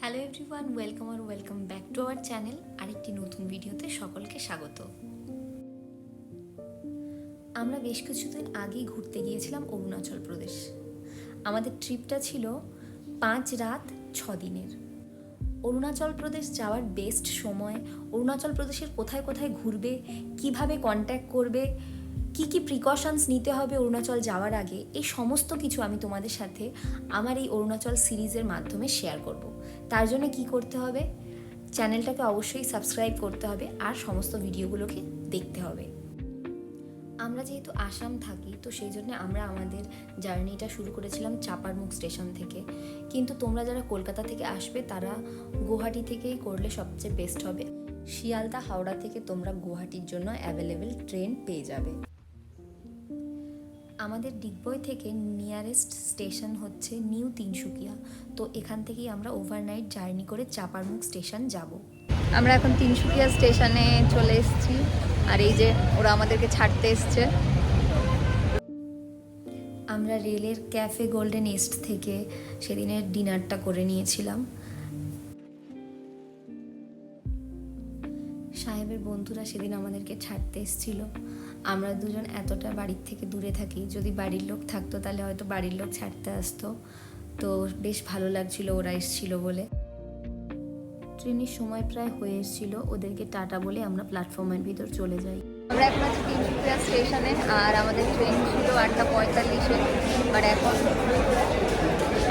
Hello everyone welcome R welcome back to our channel আরেকটি নতুন ভিডিওতে সকলকে স্বাগত। আমরা বেশ কিছুদিন আগেই ঘুরতে গিয়েছিলাম অরুণাচল প্রদেশ। আমাদের ট্রিপটা ছিল পাঁচ রাত ছ দিনের। অরুণাচল প্রদেশ যাওয়ার বেস্ট সময়? অরুণাচল প্রদেশের কোথায় কোথায় ঘুরবে? কীভাবে কন্ট্যাক্ট করবে? কি কি প্রিকশনস নিতে হবে অরুণাচল যাওয়ার আগে? এই সমস্ত কিছু আমি তোমাদের সাথে আমার এই অরুণাচল সিরিজের মাধ্যমে শেয়ার করব। তার জন্য কি করতে হবে? চ্যানেলটাকে অবশ্যই সাবস্ক্রাইব করতে হবে আর সমস্ত ভিডিওগুলোকে দেখতে হবে। আমরা যেহেতু আসাম থাকি, তো সেই জন্য আমরা আমাদের জার্নিটা শুরু করেছিলাম চাপারমুখ স্টেশন থেকে। কিন্তু তোমরা যারা কলকাতা থেকে আসবে, তারা গুয়াহাটি থেকেই করলে সবচেয়ে বেস্ট হবে। শিয়ালদা, হাওড়া থেকে তোমরা গুয়াহাটির জন্য অ্যাভেলেবেল ট্রেন পেয়ে যাবে। আমাদের ডিগবই থেকে নিয়ারেস্ট স্টেশন হচ্ছে নিউ তিনসুকিয়া। তো এখান থেকেই আমরা ওভারনাইট জার্নি করে চাপারমুখ স্টেশন যাব। আমরা এখন তিনসুকিয়া স্টেশনে চলে এসেছি। আর এই যে ওরা আমাদেরকে ছাড়তে এসছে। আমরা রেলের ক্যাফে গোল্ডেন ইস্ট থেকে সেদিনের ডিনারটা করে নিয়েছিলাম। সাহেবের বন্ধুরা সেদিন আমাদেরকে ছাড়তে এসেছিল। আমরা দুজন এতটা বাড়ির থেকে দূরে থাকি, যদি বাড়ির লোক থাকতো তাহলে হয়তো বাড়ির লোক ছাড়তে আসতো। তো বেশ ভালো লাগছিল ওরা এসেছিল বলে। ট্রেনের সময় প্রায় হয়ে এসেছিল, ওদেরকে টাটা বলে আমরা প্ল্যাটফর্মের ভিতর চলে যাই। আমরা এখন আছি তিনসুকিয়া স্টেশনে, আর আমাদের ট্রেন ছিল আটটা পঁয়তাল্লিশে বাট এখন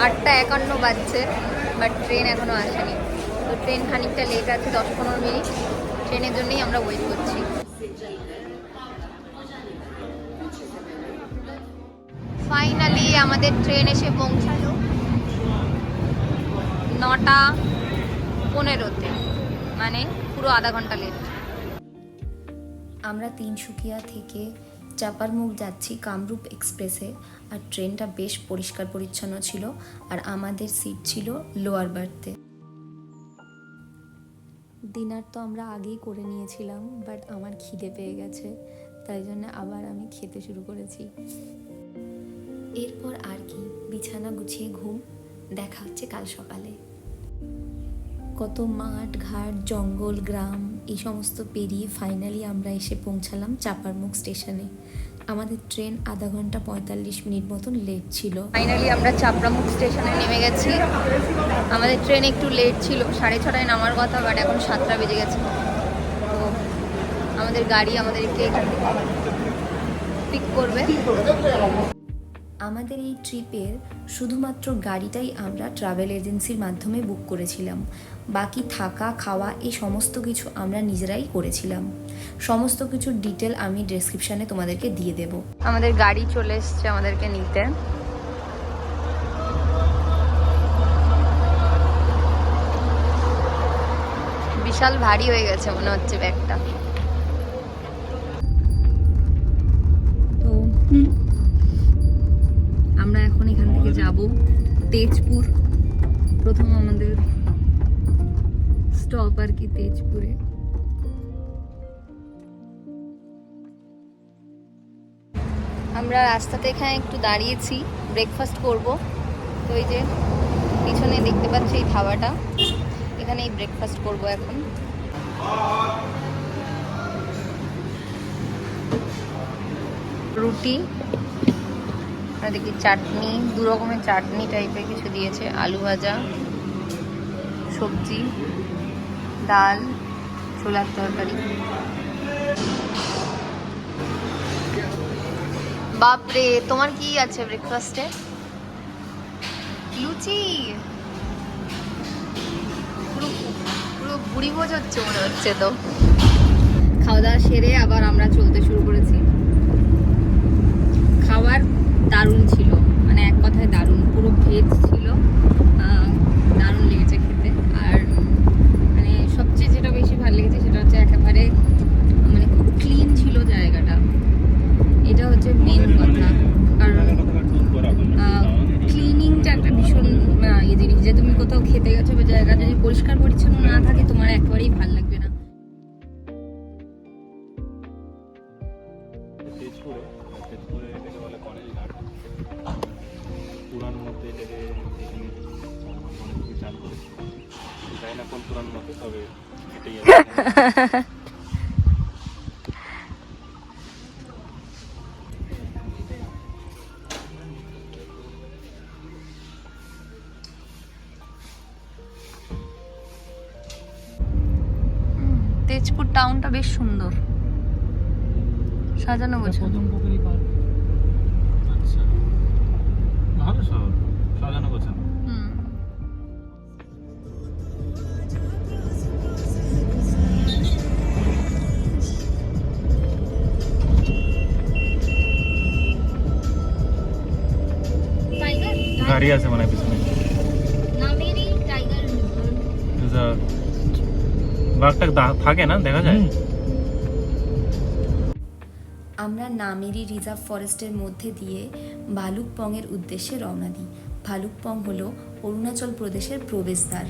আটটা একান্ন বাজছে বাট ট্রেন এখনও আসেনি। তো ট্রেন খানিকটা লেট আছে, দশ পনেরো মিনিট। ট্রেনের জন্যই আমরা ওয়েট করছি। ফাইনালি আমাদের ট্রেন এসে পৌঁছালো। নটা পনেরোতে। মানে পুরো আধা ঘণ্টা লেট আমরা তিনসুকিয়া থেকে চাপারমুখ যাচ্ছি কামরূপ এক্সপ্রেসে আর ট্রেনটা বেশ পরিষ্কার পরিচ্ছন্ন ছিল। আর আমাদের সিট ছিল লোয়ার বার্থে ডিনার তো আমরা আগেই করে নিয়েছিলাম বাট আমার খিদে পেয়ে গেছে। তাই জন্য আবার আমি খেতে শুরু করেছি। এরপর আর কি বিছানা গুছিয়ে ঘুম। দেখা হচ্ছে কাল সকালে। কত মাঠ ঘাট জঙ্গল গ্রাম এই সমস্ত পেরিয়ে ফাইনালি আমরা এসে পৌঁছালাম চাপারমুখ স্টেশনে। আমাদের ট্রেন আধা ঘণ্টা পঁয়তাল্লিশ মিনিট মতন লেট ছিল। ফাইনালি আমরা চাপড়ামুখ স্টেশনে নেমে গেছি। আমাদের ট্রেন একটু লেট ছিল সাড়ে ছটায় নামার কথা বাট এখন সাতটা বেজে গেছে। তো আমাদের গাড়ি আমাদেরকে এখান থেকে পিক করবে। আমাদের এই ট্রিপের শুধুমাত্র গাড়িটাই আমরা ট্রাভেল এজেন্সির মাধ্যমে বুক করেছিলাম। বাকি থাকা খাওয়া এই সমস্ত কিছু আমরা নিজেরাই করেছিলাম। সমস্ত কিছুর ডিটেল আমি ডেসক্রিপশানে তোমাদেরকে দিয়ে দেব। আমাদের গাড়ি চলে এসছে আমাদেরকে নিতে। বিশাল ভারী হয়ে গেছে মনে হচ্ছে ব্যাগটা। তো আমরা এখন এখান থেকে যাব। তেজপুর। প্রথম আমাদের স্টপ আর কি তেজপুরে আমরা রাস্তাতে এখানে একটু দাঁড়িয়েছি ব্রেকফাস্ট করব। তো এই যে পিছনে দেখতে পাচ্ছি এই ধাবাটা। এখানেই ব্রেকফাস্ট করব এখন। রুটি, আর দেখি চাটনি, দু রকমের চাটনি টাইপের কিছু দিয়েছে, আলু ভাজা, সবজি। ডাল, ছোলার তরকারি। বাপরে, তোমার কি আছে ব্রেকফাস্টে লুচি? পুরো পুরো বুড়ি ভোজ হচ্ছে মনে হচ্ছে তো। খাওয়া দাওয়া সেরে আবার আমরা চলতে শুরু তেজপুরে তেজপুরে এটাকে বলে কলেজ ঘাট। পুরাণ মধ্যে এটাকে এখানে অনেক কিছু চাল করেছে জানি না কোন পুরাণ মতে, তবে এটাই। তেজপুর টাউনটা বেশ সুন্দর। সাজানো গোছানো। আচ্ছা। ভালো শহর সাজানো গোছানো। গাড়ি আছে মানে পিছনে। বাঘটা দা- থাকে না দেখা যায়? আমরা নামেরি রিজার্ভ ফরেস্টের মধ্যে দিয়ে ভালুকপংয়ের উদ্দেশ্যে রওনা দিই। ভালুকপং হলো অরুণাচল প্রদেশের প্রবেশদ্বার।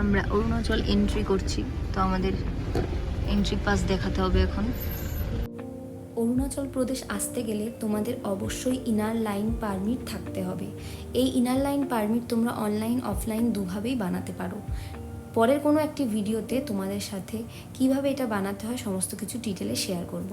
আমরা অরুণাচল এন্ট্রি করছি তো আমাদের এন্ট্রি পাস দেখাতে হবে এখন। অরুণাচল প্রদেশ আসতে গেলে তোমাদের অবশ্যই ইনার লাইন পারমিট থাকতে হবে। এই ইনার লাইন পারমিট তোমরা অনলাইন অফলাইন দুভাবেই বানাতে পারো। পরের কোনো একটি ভিডিওতে তোমাদের সাথে কীভাবে এটা বানাতে হয় সমস্ত কিছু ডিটেলে শেয়ার করব।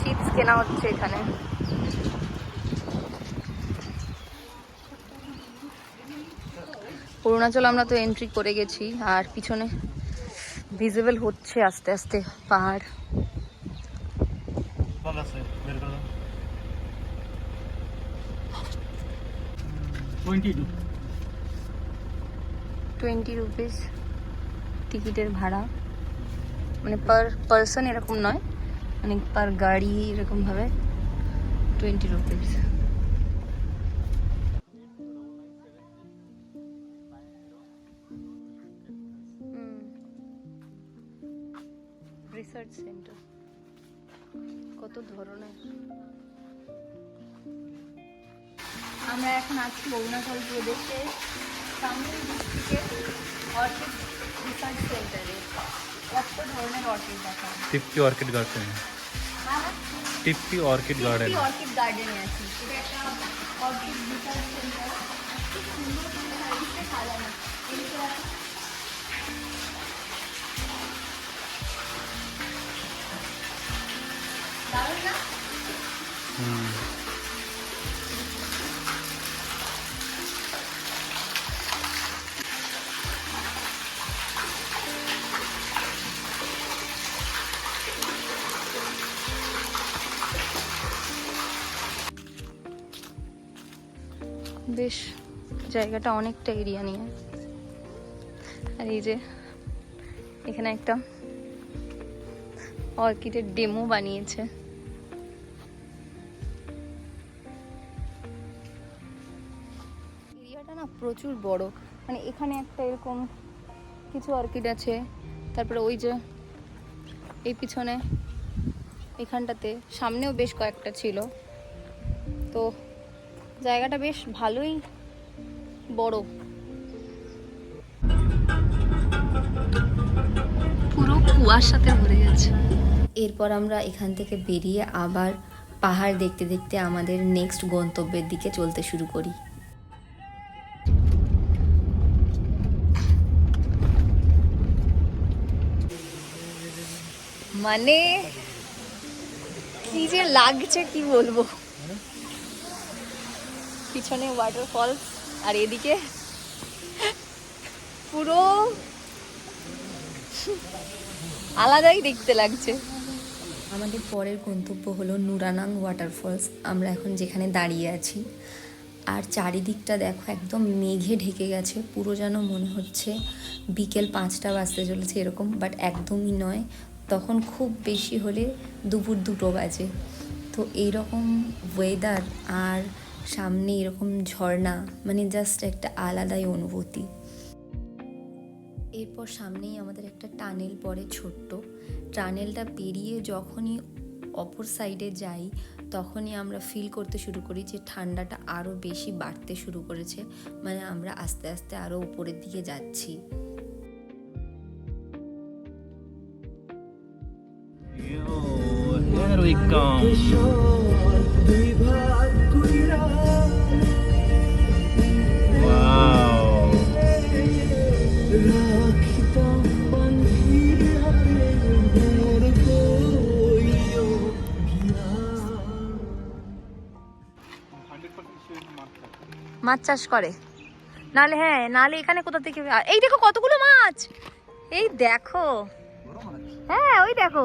চিপস কেনা হচ্ছে এখানে। অরুণাচল আমরা তো এন্ট্রি করে গেছি, আর পিছনে ভিজিবল হচ্ছে আস্তে আস্তে পাহাড়। টোয়েন্টি রুপিস টিকিটের ভাড়া। মানে পার পারসন এরকম নয় মানে পার গাড়ি এরকমভাবে টোয়েন্টি রুপিস রিসার্চ সেন্টার কত ধরনের। আমরা এখন আছি অরুণাচল প্রদেশে সামনের ডিস্ট্রিক্টের অর্কিড রিসার্চ সেন্টারে। কত ধরনের অর্কিড দেখা। Tipki orchid garden Tipki orchid garden orchid গার্ডেনে আছি। এটা একটা অর্কিড রিসার্চ সেন্টার। খুব সুন্দর সার্ভিসে সাজানো। বেশ জায়গাটা অনেকটা এরিয়া নিয়ে। আর এই যে এখানে একটা অর্কিডের ডেমো বানিয়েছে। প্রচুর বড়। মানে এখানে একটা এরকম কিছু অর্কিড আছে। তারপরে ওই যে, এই পিছনে, এখানটাতে, সামনেও বেশ কয়েকটা ছিল। তো জায়গাটা বেশ ভালোই বড়। পুরো কুয়াশাতে ভরে গেছে। এরপর আমরা এখান থেকে বেরিয়ে আবার পাহাড় দেখতে দেখতে আমাদের নেক্সট গন্তব্যের দিকে চলতে শুরু করি। মানে কি যে লাগছে, কি বলব? পিছনে ওয়াটারফলস আর এদিকে পুরো আলাদাই দেখতে লাগছে। আমাদের পরের গন্তব্য হলো নুরানাং ওয়াটারফলস আমরা এখন যেখানে দাঁড়িয়ে আছি। আর চারিদিকটা দেখো, একদম মেঘে ঢেকে গেছে। পুরো যেন মনে হচ্ছে বিকেল পাঁচটা বাজতে চলেছে এরকম বাট একদমই নয়। তখন খুব বেশি হলে দুপুর দুটো বাজে। তো এইরকম ওয়েদার আর সামনে এরকম ঝর্ণা মানে জাস্ট একটা আলাদাই অনুভূতি। এরপর সামনেই আমাদের একটা টানেল পড়ে ছোট্ট। টানেলটা পেরিয়ে যখনই অপর সাইডে যাই, তখনই আমরা ফিল করতে শুরু করি যে ঠান্ডাটা আরও বেশি বাড়তে শুরু করেছে। মানে আমরা আস্তে আস্তে আরও উপরের দিকে যাচ্ছি। Wow. মাছ চাষ করে। নালে হ্যাঁ নালে এখানে কোথা থেকে এই দেখো কতগুলো মাছ! এই দেখো। হ্যাঁ ওই দেখো।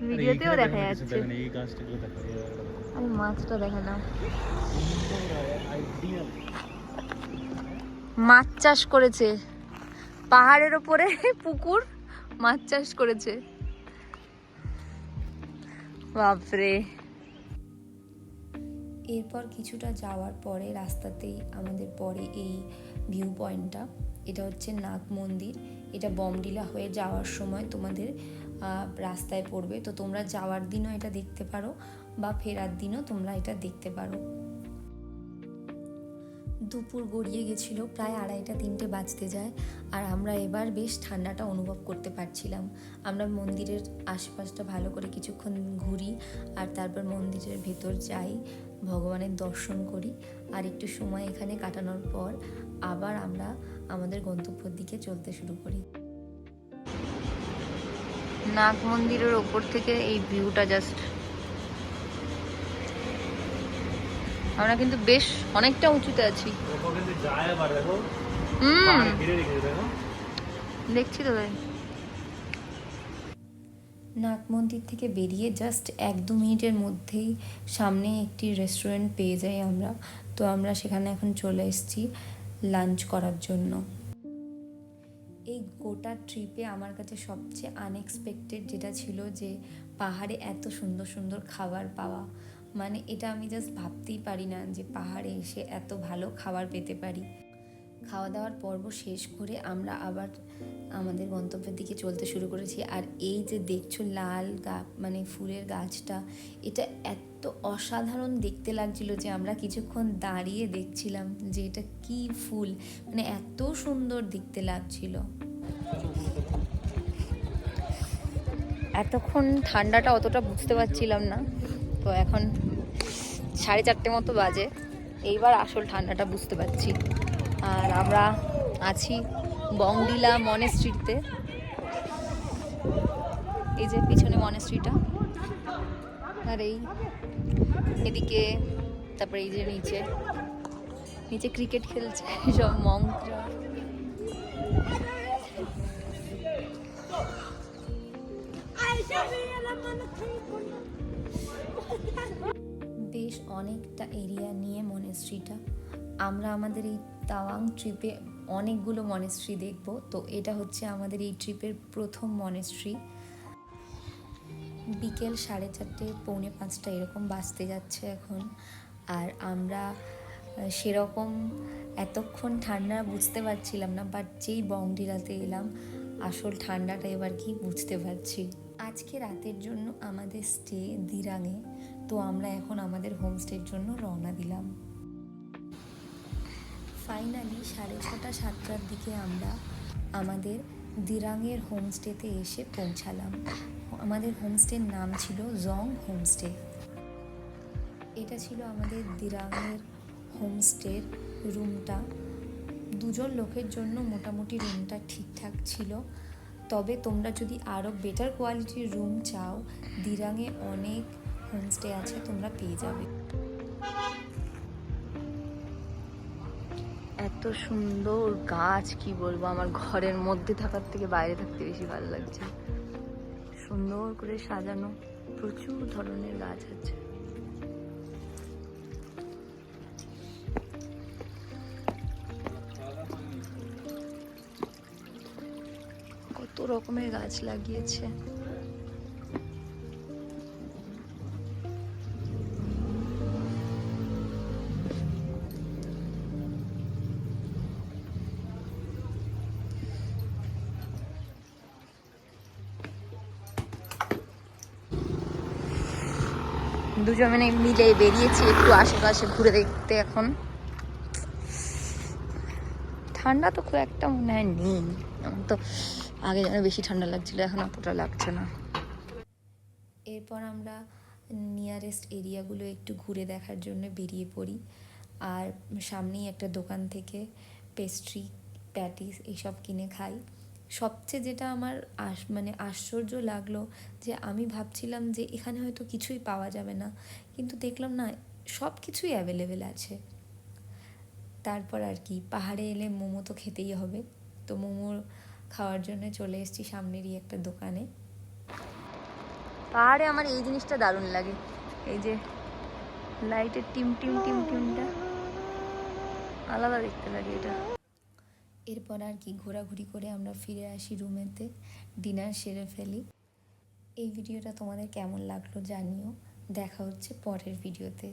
ভিডিওতেও দেখা যাচ্ছে। এই গাছটাগুলো দেখো আরে মাছটা দেখা না মাছ চাষ করেছে। পাহাড়ের ওপরে পুকুর মাছ চাষ করেছে। বাপরে। এরপর কিছুটা যাওয়ার পরে রাস্তাতেই আমাদের পরে এই ভিউ পয়েন্টটা এটা হচ্ছে নাগ মন্দির এটা বমডিলা হয়ে যাওয়ার সময় তোমাদের রাস্তায় পড়বে, তো তোমরা যাওয়ার দিনও এটা দেখতে পারো বা ফেরার দিনও তোমরা এটা দেখতে পারো। দুপুর গড়িয়ে গেছিল, প্রায় আড়াইটা তিনটে বাজতে যায়, আর আমরা এবার বেশ ঠান্ডাটা অনুভব করতে পারছিলাম। আমরা মন্দিরের আশপাশটা ভালো করে কিছুক্ষণ ঘুরি, আর তারপর মন্দিরের ভেতর যাই, ভগবানের দর্শন করি, আর একটু সময় এখানে কাটানোর পর আবার আমরা আমাদের গন্তব্যের দিকে চলতে শুরু করি। নাগ মন্দিরের ওপর থেকে এই ভিউটা জাস্ট আমরা কিন্তু বেশ অনেকটা উঁচুতে আছি। যায় আবার দেখো। হুম। দেখছি তো ভাই। নাগ মন্দির থেকে বেরিয়ে জাস্ট এক দু মিনিটের মধ্যেই সামনে একটি রেস্টুরেন্ট পেয়ে যাই আমরা। তো আমরা সেখানে এখন চলে এসেছি লাঞ্চ করার জন্য। গোটা ট্রিপে আমার কাছে সবচেয়ে আনএক্সপেক্টেড যেটা ছিল যে পাহাড়ে এত সুন্দর সুন্দর খাবার পাওয়া। মানে এটা আমি জাস্ট ভাবতেই পারি না যে পাহাড়ে এসে এত ভালো খাবার পেতে পারি। খাওয়া দাওয়ার পর্ব শেষ করে আমরা আবার আমাদের গন্তব্যের দিকে চলতে শুরু করেছি। আর এই যে দেখছ লাল গা মানে ফুলের গাছটা, এটা এত অসাধারণ দেখতে লাগছিল যে আমরা কিছুক্ষণ দাঁড়িয়ে দেখছিলাম যে এটা কি ফুল। মানে এত সুন্দর দেখতে লাগছিল। এতক্ষণ ঠান্ডাটা অতটা বুঝতে পারছিলাম না। তো এখন সাড়ে চারটে মতো বাজে। এইবার আসল ঠান্ডাটা বুঝতে পারছি। আর আমরা আছি বংডিলা মনেস্ট্রিতে। এই যে পিছনে মনেস্ট্রিটা। আর এই এদিকে, তারপরে এই যে নিচে। নিচে ক্রিকেট খেলছে সব মঙ্করা বেশ অনেকটা এরিয়া নিয়ে মনেস্ট্রিটা আমরা আমাদের এই তাওয়াং ট্রিপে অনেকগুলো মনেস্ট্রি দেখব। তো এটা হচ্ছে আমাদের এই ট্রিপের প্রথম মনেস্ট্রি বিকেল সাড়ে চারটে, পৌনে পাঁচটা এরকম বাঁচতে যাচ্ছে এখন। আর আমরা সেরকম এতক্ষণ ঠান্ডা বুঝতে পারছিলাম না বাট যেই বংডিলাতে এলাম, আসল ঠান্ডাটা এবার কি বুঝতে পারছি। আজকে রাতের জন্য আমাদের স্টে দিরাঙে। তো আমরা এখন আমাদের হোমস্টের জন্য রওনা দিলাম। ফাইনালি সাড়ে ছটা, সাতটার দিকে আমরা আমাদের দিরাঙের হোমস্টেতে এসে পৌঁছালাম। আমাদের হোমস্টের নাম ছিল জং হোমস্টে এটা ছিল আমাদের দিরাঙের হোমস্টের রুমটা দুজন লোকের জন্য মোটামুটি রুমটা ঠিকঠাক ছিল। তবে তোমরা যদি আরও বেটার কোয়ালিটির রুম চাও, দিরাঙে অনেক হোমস্টে আছে, তোমরা পেয়ে যাবে। এত সুন্দর গাছ, কি বলব? আমার ঘরের মধ্যে থাকার থেকে বাইরে থাকতে বেশি ভালো লাগছে। সুন্দর করে সাজানো প্রচুর ধরনের গাছ আছে। রকমের গাছ লাগিয়েছে। দুজনে মিলে বেরিয়েছি একটু আশেপাশে ঘুরে দেখতে এখন। ঠান্ডা তো খুব একটা মনে হয় নেই। তো আগে যেন বেশি ঠান্ডা লাগছিল, এখন অতটা লাগছে না। এরপর আমরা নিয়ারেস্ট এরিয়াগুলো একটু ঘুরে দেখার জন্য বেরিয়ে পড়ি। আর সামনেই একটা দোকান থেকে পেস্ট্রি প্যাটিস এইসব কিনে খাই। সবচেয়ে যেটা আমার আস মানে আশ্চর্য লাগল যে আমি ভাবছিলাম যে এখানে হয়তো কিছুই পাওয়া যাবে না, কিন্তু দেখলাম না সব কিছুই অ্যাভেলেবেল আছে। তারপর আর কি, পাহাড়ে এলে মোমো তো খেতেই হবে। তো মোমো খাওয়ার জন্য চলে এসেছি সামনেরই একটা দোকানে। পাহাড়ে আমার এই জিনিসটা দারুণ লাগে। এই যে লাইটের টিম টিম টিম টিমটা। আলাদা দেখতে লাগে এটা। এরপর আর কি ঘোরাঘুরি করে আমরা ফিরে আসি রুমেতে ডিনার সেরে ফেলি। এই ভিডিওটা তোমাদের কেমন লাগল জানিও। দেখা হচ্ছে পরের ভিডিওতে।